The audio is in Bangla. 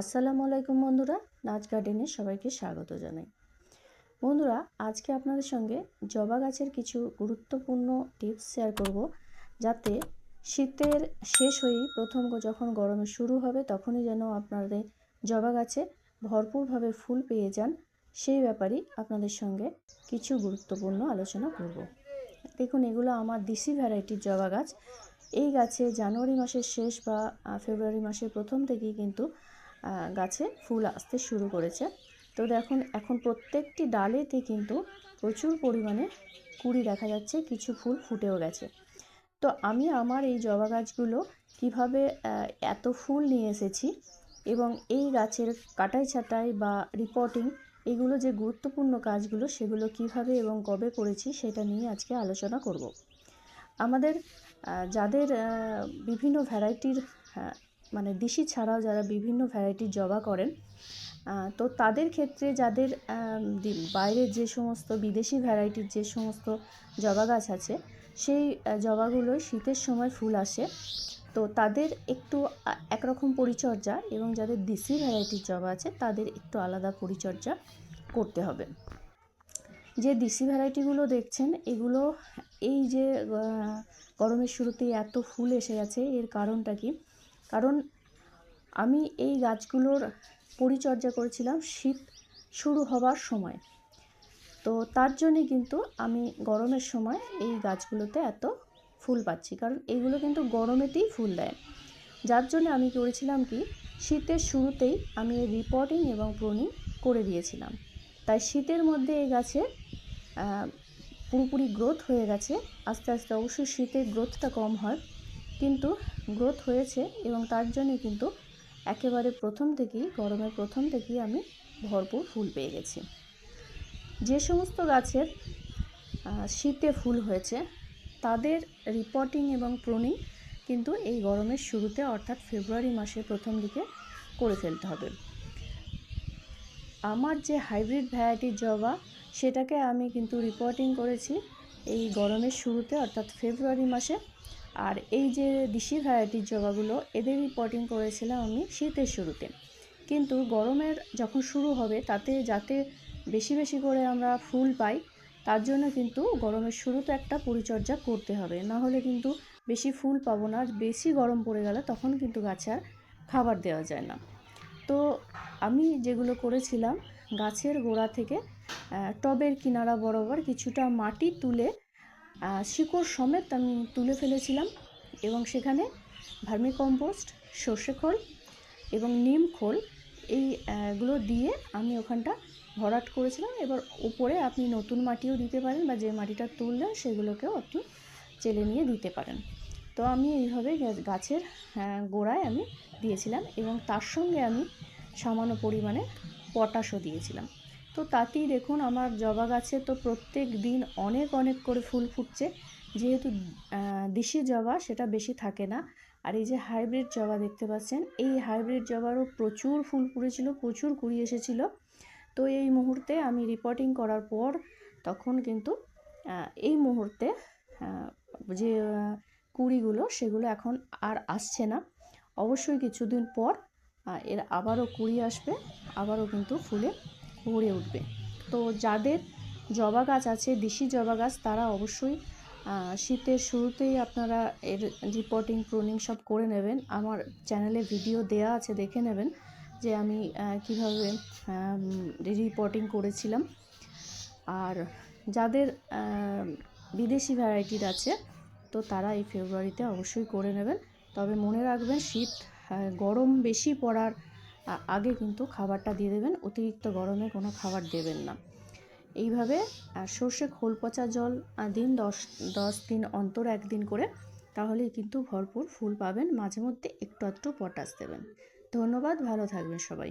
আসসালামু আলাইকুম বন্ধুরা, নাচ গার্ডেনে সবাইকে স্বাগত জানাই। বন্ধুরা, আজকে আপনাদের সঙ্গে জবা গাছের কিছু গুরুত্বপূর্ণ টিপস শেয়ার করব, যাতে শীতের শেষ হয়েই প্রথম যখন গরমে শুরু হবে, তখনই যেন আপনাদের জবা গাছে ভরপুরভাবে ফুল পেয়ে যান। সেই ব্যাপারেই আপনাদের সঙ্গে কিছু গুরুত্বপূর্ণ আলোচনা করব। দেখুন, এগুলো আমার দেশি ভ্যারাইটির জবা গাছ। এই গাছে জানুয়ারি মাসের শেষ বা ফেব্রুয়ারি মাসের প্রথম থেকেই কিন্তু গাছে ফুল আসতে শুরু করেছে। তো দেখুন, এখন প্রত্যেকটি ডালেতে কিন্তু প্রচুর পরিমাণে কুড়ি দেখা যাচ্ছে, কিছু ফুল ফুটেও গেছে। তো আমি আমার এই জবা গাছগুলো কীভাবে এত ফুল নিয়ে এসেছি এবং এই গাছের কাটাই ছাটাই বা রিপোর্টিং এগুলো যে গুরুত্বপূর্ণ কাজগুলো, সেগুলো কীভাবে এবং কবে করেছি সেটা নিয়ে আজকে আলোচনা করব। আমাদের যাদের বিভিন্ন ভ্যারাইটির মানে দেশি ছাড়াও যারা বিভিন্ন ভ্যারাইটির জবা করেন তো তাদের ক্ষেত্রে যাদের বাইরের যে সমস্ত বিদেশি ভ্যারাইটির যে সমস্ত জবা গাছ আছে, সেই জবাগুলোয় শীতের সময় ফুল আসে। তো তাদের একটু একরকম পরিচর্যা এবং যাদের দেশি ভ্যারাইটির জবা আছে, তাদের একটু আলাদা পরিচর্যা করতে হবে। যে দেশি ভ্যারাইটিগুলো দেখছেন, এগুলো এই যে গরমের শুরুতেই এত ফুল এসে গেছে, এর কারণটা কি? কারণ আমি এই গাছগুলোর পরিচর্যা করেছিলাম শীত শুরু হবার সময়। তো তার জন্যে কিন্তু আমি গরমের সময় এই গাছগুলোতে এত ফুল পাচ্ছি, কারণ এগুলো কিন্তু গরমেতেই ফুল দেয়। যার জন্য আমি করেছিলাম কি, শীতের শুরুতেই আমি এই রিপোর্টিং এবং প্রনিং করে দিয়েছিলাম। তাই শীতের মধ্যে এই গাছে পুরোপুরি গ্রোথ হয়ে গেছে। আস্তে আস্তে অবশ্যই শীতের গ্রোথটা কম হয়। কিন্তু গ্রোথ হয়েছে এবং তার জন্যে কিন্তু একেবারে প্রথম থেকেই, গরমের প্রথম থেকেই আমি ভরপুর ফুল পেয়ে গেছি। যে সমস্ত গাছের শীতে ফুল হয়েছে, তাদের রিপোর্টিং এবং প্রুনিং কিন্তু এই গরমের শুরুতে অর্থাৎ ফেব্রুয়ারি মাসের প্রথম দিকে করে ফেলতে হবে। আমার যে হাইব্রিড ভ্যারাইটির জবা, সেটাকে আমি কিন্তু রিপোর্টিং করেছি এই গরমের শুরুতে, অর্থাৎ ফেব্রুয়ারি মাসে, আর এই যে দেশি ভ্যারাইটির জবাগুলো এদের রিপোর্টিং করেছিলাম আমি শীতের শুরুতে। কিন্তু গরমের যখন শুরু হবে, তাতে যাতে বেশি বেশি করে আমরা ফুল পাই, তার জন্য কিন্তু গরমের শুরুতে একটা পরিচর্যা করতে হবে। না হলে কিন্তু বেশি ফুল পাবো না বেশি গরম পড়ে গেলে তখন কিন্তু গাছে আর খাবার দেওয়া যায় না। তো আমি যেগুলো করেছিলাম গাছের গোড়া থেকে টবের কিনারা বরাবর কিছুটা মাটি তুলে শিকড় সমেত আমি তুলে ফেলেছিলাম এবং সেখানে ভার্মি কম্পোস্ট সর্ষে খোল এবং নিম খোল এইগুলো দিয়ে আমি ওখানটা ভরাট করেছিলাম। এবার উপরে আপনি নতুন মাটিও দিতে পারেন বা যে মাটিটা তুললেন সেগুলোকেও আপনি চেলে নিয়ে দিতে পারেন। তো আমি এইভাবে গাছের গোড়ায় আমি দিয়েছিলাম এবং তার সঙ্গে আমি সামান্য পরিমাণে পটাশও দিয়েছিলাম। তো তাতেই দেখুন আমার জবা গাছে তো প্রত্যেক দিন অনেক অনেক করে ফুল ফুটছে। যেহেতু দেশি জবা সেটা বেশি থাকে না। আর এই যে হাইব্রিড জবা দেখতে পাচ্ছেন, এই হাইব্রিড জবারও প্রচুর ফুল ফুটেছিল, প্রচুর কুড়ি এসেছিল। তো এই মুহূর্তে আমি রিপোর্টিং করার পর তখন কিন্তু এই মুহূর্তে যে কুড়িগুলো সেগুলো এখন আর আসছে না। অবশ্যই কিছুদিন পর এর আবারও কুড়ি আসবে, আবারও কিন্তু ফুলে ভরে উঠবে। তো যাদের জবা গাছ আছে, দেশি জবা গাছ, তারা অবশ্যই শীতের শুরুতেই আপনারা এর রিপোর্টিং প্রুনিং সব করে নেবেন। আমার চ্যানেলে ভিডিও দেয়া আছে, দেখে নেবেন যে আমি কীভাবে রিপোর্টিং করেছিলাম। আর যাদের বিদেশি ভ্যারাইটির আছে, তো তারা এই ফেব্রুয়ারিতে অবশ্যই করে নেবেন। তবে মনে রাখবেন, শীত গরম বেশি পড়ার আগে কিন্তু খাবারটা দিয়ে দেবেন, অতিরিক্ত গরমে কোনো খাবার দেবেন না। এইভাবে সর্ষে খোল পচা জল দিন দশ দশ দিন অন্তর একদিন করে তাহলে কিন্তু ভরপুর ফুল পাবেন। মাঝে মধ্যে একটু একটু পটাশ দেবেন। ধন্যবাদ, ভালো থাকবেন সবাই।